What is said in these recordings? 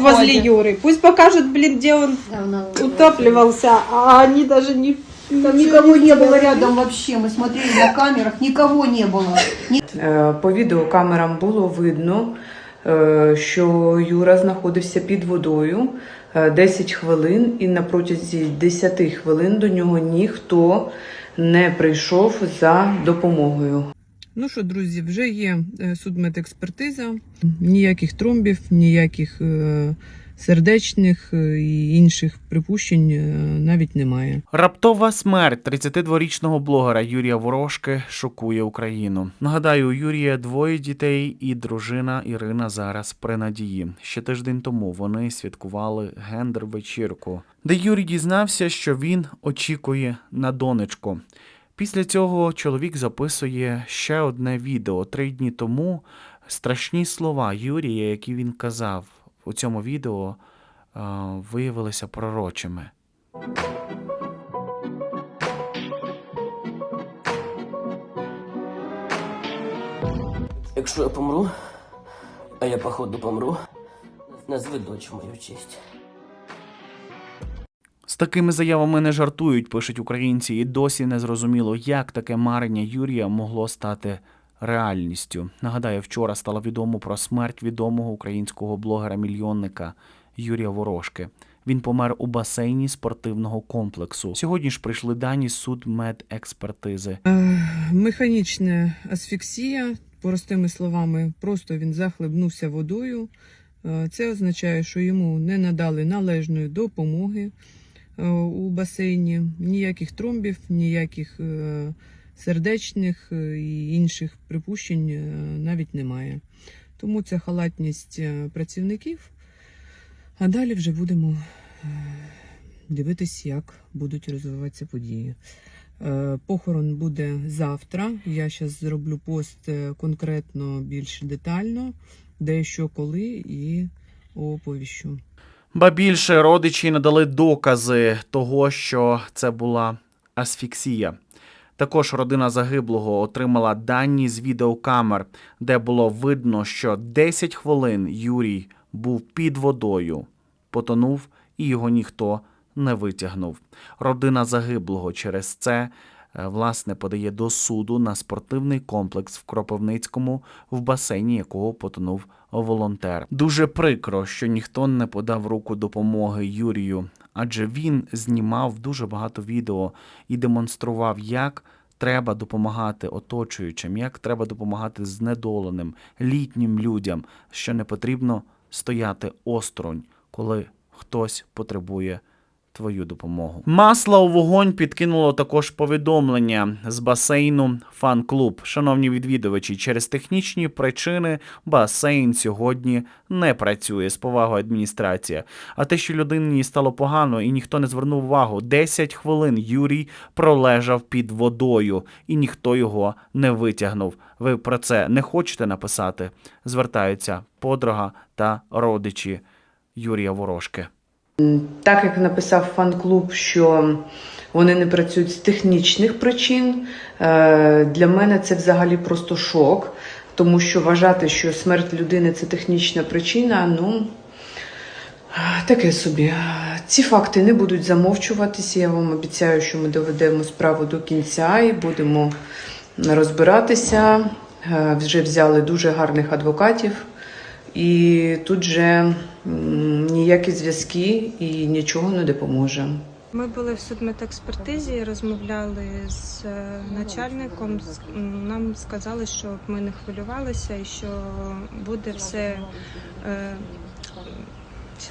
возле ходит. Юры. Пусть покажут, блин, где он Давно. утапливался, а они даже не... Там никого не было рядом вообще. Мы смотрели на камерах, никого не было. Ни- Е, По відеокамерам було видно, е, що Юра знаходився під водою е, 10 хвилин, і на протязі 10 хвилин до нього ніхто не прийшов за допомогою. Ну що, друзі, вже є е, судмедекспертиза. Ніяких тромбів, ніяких е, сердечних е, і інших припущень навіть немає. Раптова смерть 32-річного блогера Юрія Ворожки шокує Україну. Нагадаю, у Юрія двоє дітей і дружина Ірина зараз при надії. Ще тиждень тому вони святкували гендер-вечірку, де Юрій дізнався, що він очікує на донечку. Після цього чоловік записує ще одне відео три дні тому. Страшні слова Юрія, які він казав у цьому відео, е, виявилися пророчими. Якщо я помру, а я походу помру, в мою честь. Такими заявами не жартують, пишуть українці, і досі не зрозуміло, як таке марення Юрія могло стати реальністю. Нагадаю, вчора стало відомо про смерть відомого українського блогера-мільйонника Юрія Ворожки. Він помер у басейні спортивного комплексу. Сьогодні ж прийшли дані з судмедекспертизи. Е, Механічна асфіксія, простими словами, просто він захлебнувся водою. Е, Це означає, що йому не надали належної допомоги у басейні, ніяких тромбів, ніяких е, сердечних е, і інших припущень е, навіть немає. Тому це халатність е, працівників. А далі вже будемо е, дивитись, як будуть розвиватися події. Е, Похорон буде завтра. Я зараз зроблю пост е, конкретно більш детально, де що коли і оповіщу. Ба більше родичі надали докази того, що це була асфіксія. Також родина загиблого отримала дані з відеокамер, де було видно, що 10 хвилин Юрій був під водою, потонув і його ніхто не витягнув. Родина загиблого через це власне подає до суду на спортивний комплекс в Кропивницькому, в басейні якого потонув волонтер. Дуже прикро, що ніхто не подав руку допомоги Юрію, адже він знімав дуже багато відео і демонстрував, як треба допомагати оточуючим, як треба допомагати знедоленим, літнім людям, що не потрібно стояти осторонь, коли хтось потребує твою допомогу. Масла у вогонь підкинуло також повідомлення з басейну фан-клуб. Шановні відвідувачі, через технічні причини басейн сьогодні не працює з повагою адміністрація. А те, що людині стало погано і ніхто не звернув увагу, 10 хвилин Юрій пролежав під водою і ніхто його не витягнув. Ви про це не хочете написати? Звертаються подруга та родичі Юрія Ворожки. Так як написав фан-клуб, що вони не працюють з технічних причин, е, для мене це взагалі просто шок, тому що вважати, що смерть людини це технічна причина, ну таке собі. Ці факти не будуть замовчуватися. Я вам обіцяю, що ми доведемо справу до кінця і будемо розбиратися. Е, Вже взяли дуже гарних адвокатів. І тут же ніякі зв'язки і нічого не допоможе. Ми були в судмедекспертизі, розмовляли з е, начальником. Нам сказали, щоб ми не хвилювалися і що буде все. е,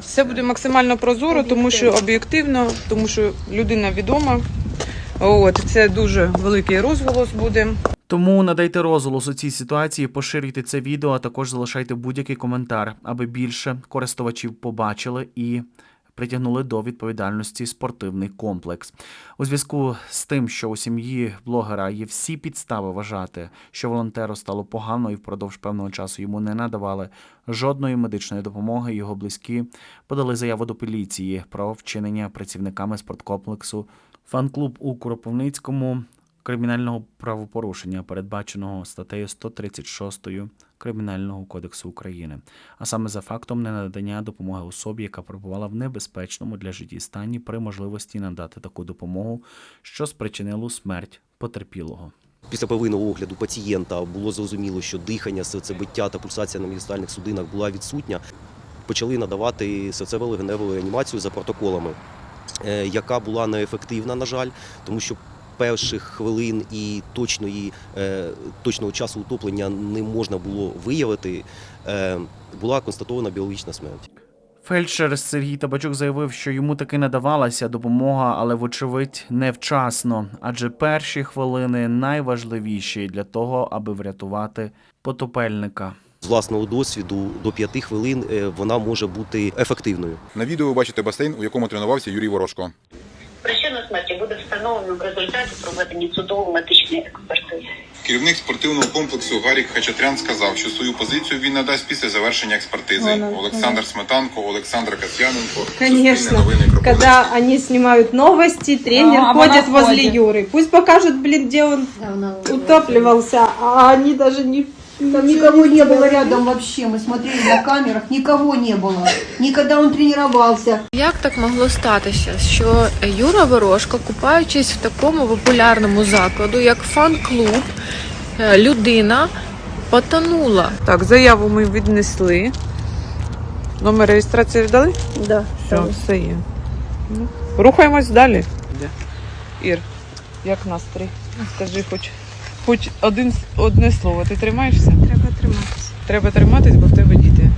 Все буде максимально прозоро, тому що об'єктивно, тому що людина відома. От, це дуже великий розголос буде. Тому надайте розголос у цій ситуації, поширюйте це відео, а також залишайте будь-який коментар, аби більше користувачів побачили і притягнули до відповідальності спортивний комплекс. У зв'язку з тим, що у сім'ї блогера є всі підстави вважати, що волонтеру стало погано і впродовж певного часу йому не надавали жодної медичної допомоги. Його близькі подали заяву до поліції про вчинення працівниками спорткомплексу. Фан-клуб у Кропивницькому кримінального правопорушення, передбаченого статтею 136 Кримінального кодексу України, а саме за фактом ненадання допомоги особі, яка перебувала в небезпечному для житті стані при можливості надати таку допомогу, що спричинило смерть потерпілого. Після первинного огляду пацієнта було зрозуміло, що дихання, серцебиття та пульсація на міжстальних судинах була відсутня. Почали надавати серцево-легеневу реанімацію за протоколами, е, яка була неефективна, на жаль, тому що перших хвилин і точної, е, точного часу утоплення не можна було виявити. Е, Була констатована біологічна смерть. Фельдшер Сергій Табачук заявив, що йому таки надавалася допомога, але вочевидь невчасно, адже перші хвилини найважливіші для того, аби врятувати потопельника. З власного досвіду до п'яти хвилин е, вона може бути ефективною. На відео ви бачите басейн, у якому тренувався Юрій Ворожко. Причину смерті буде встановлено в результаті проведення судово-медичної експертизи. Керівник спортивного комплексу Гарік Хачатрян сказав, що свою позицію він надасть після завершення експертизи. Олександр Сметанко, Олександр Касьяненко. Конечно. Когда они снимают новости, тренер А, ходит возле. Юры. Пусть покажут, блин, где он утапливался, а они даже не... Там никого не было рядом вообще. Мы смотрели на камерах, никого не было. Никогда он тренировался. Як так могло статися, що Юра Ворожко, купаючись в такому популярному закладу, як фан-клуб, е, людина потонула? Так, заяву ми віднесли. Номер реєстрації вдали? Да. Все, все є. Ну, рухаємось далі. Ір, як настрій? Скажи хоч, хоч один, одне слово. Ти тримаєшся? Треба триматися. Треба триматись, бо в тебе діти.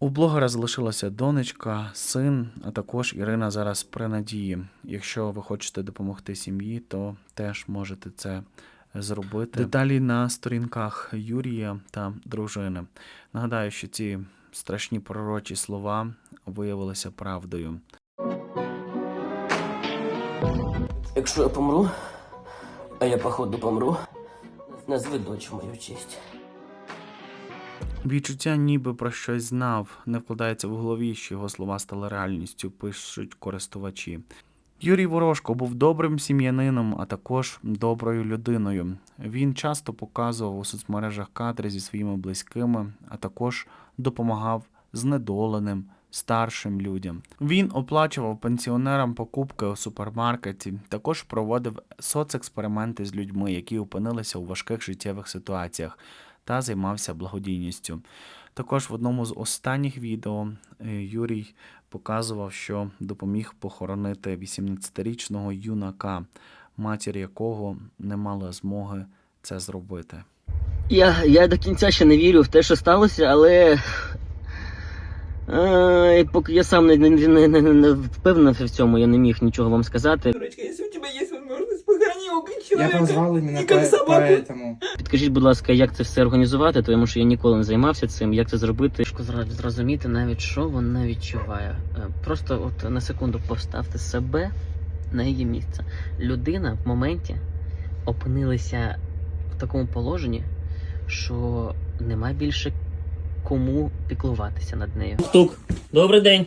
У блогера залишилася донечка, син, а також Ірина зараз при надії. Якщо ви хочете допомогти сім'ї, то теж можете це зробити. Деталі на сторінках Юрія та дружини. Нагадаю, що ці страшні пророчі слова виявилися правдою. Якщо я помру, а я походу помру, назви дочь в мою честь. Відчуття ніби про щось знав, не вкладається в голові, що його слова стали реальністю, пишуть користувачі. Юрій Ворожко був добрим сім'янином, а також доброю людиною. Він часто показував у соцмережах кадри зі своїми близькими, а також допомагав знедоленим, старшим людям. Він оплачував пенсіонерам покупки у супермаркеті, також проводив соцексперименти з людьми, які опинилися у важких життєвих ситуаціях та займався благодійністю. Також в одному з останніх відео е, Юрій показував, що допоміг похоронити 18-річного юнака, матір якого не мала змоги це зробити. Я, я до кінця ще не вірю в те, що сталося, але. Е, поки я сам не, не, не, не, не впевнений в цьому, я не міг нічого вам сказати. Я позвал именно по- поэтому. Підкажіть, будь ласка, як це все організувати, тому що я ніколи не займався цим, як це зробити. Важко зра- зрозуміти навіть, що вона відчуває. Е, Просто от на секунду поставте себе на її місце. Людина в моменті опинилася в такому положенні, що нема більше кому піклуватися над нею. Тук, добрий день.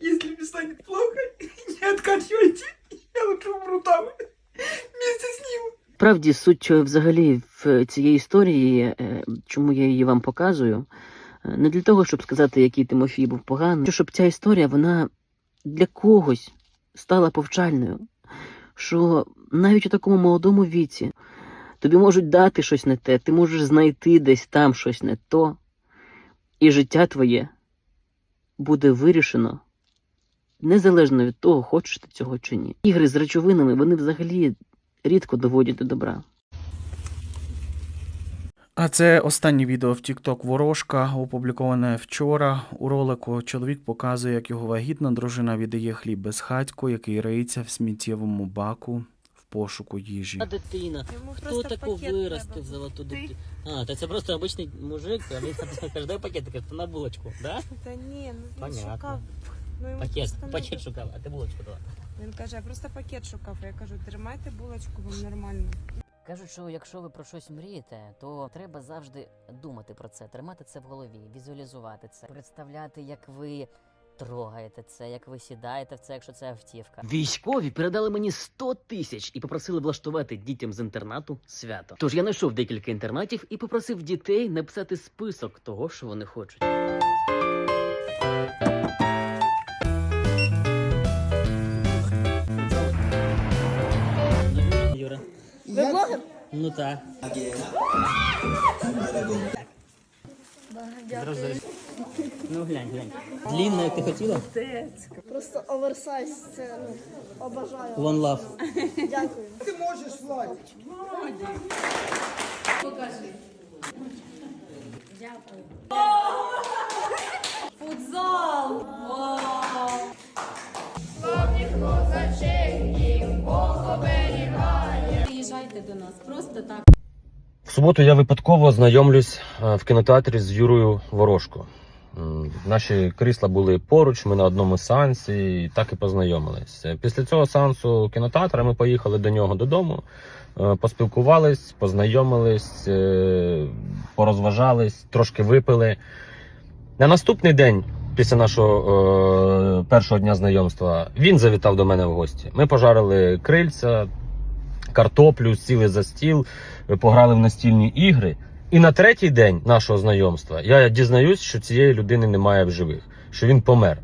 Если мне станет плохо, не откачивайте. Я лучше умру там вместе с ним. Справді, суть е, взагалі в цієї історії, е, чому я її вам показую, е, не для того, щоб сказати, який Тимофій був поганий, щоб ця історія вона для когось стала повчальною. Що навіть у такому молодому віці тобі можуть дати щось не те, ти можеш знайти десь там щось не то, і життя твоє буде вирішено незалежно від того, хочеш ти цього чи ні. Ігри з речовинами вони взагалі рідко доводять до добра. А це останнє відео в TikTok Ворожка, опубліковане вчора. У ролику чоловік показує, як його вагітна дружина віддає хліб без хатьку, який риється в сміттєвому баку пошуку їжі. дитина. Йому Хто просто таку пакет виростив треба. золоту Ти? дитину? А, та це просто обичний мужик, а він каже, дай пакет, каже, на булочку, да? Та ні, ну він Понятно. шукав. Ну, йому Пакет, просто пакет надо- шукав, а ти булочку дала. Він каже, я просто пакет шукав. Я кажу, тримайте булочку, вам нормально. Кажуть, що якщо ви про щось мрієте, то треба завжди думати про це, тримати це в голові, візуалізувати це, представляти, як ви трогаєте це, як ви сідаєте в це, якщо це автівка. Військові передали мені 100 тисяч і попросили влаштувати дітям з інтернату свято. Тож я знайшов декілька інтернатів і попросив дітей написати список того, що вони хочуть. Юра. Ви блогер? Ну так. Ну глянь, глянь. Длінна, як ти хотіла? Просто оверсайз, це ну, обожаю. One love. Дякую. Приїжджайте до нас, просто так. В суботу я випадково знайомлюсь е, в кінотеатрі з Юрою Ворожко. Наші крісла були поруч, ми на одному сеансі і так і познайомились. Е, Після цього сеансу кінотеатра ми поїхали до нього додому, е, поспілкувались, познайомились, е, порозважались, трошки випили. На наступний день, після нашого першого дня знайомства, він завітав до мене в гості. Ми пожарили крильця, картоплю, сіли за стіл, пограли в настільні ігри. І на третій день нашого знайомства я дізнаюсь, що цієї людини немає в живих, що він помер.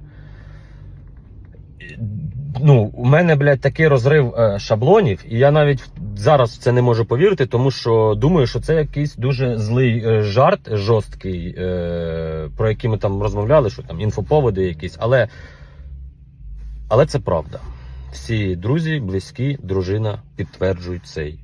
Ну, у мене, блядь, такий розрив е, шаблонів, і я навіть зараз в це не можу повірити, тому що думаю, що це якийсь дуже злий е, жарт жорсткий, е, про який ми там розмовляли, що там інфоповоди якісь, але, але це правда. Всі друзі, близькі, дружина підтверджують цей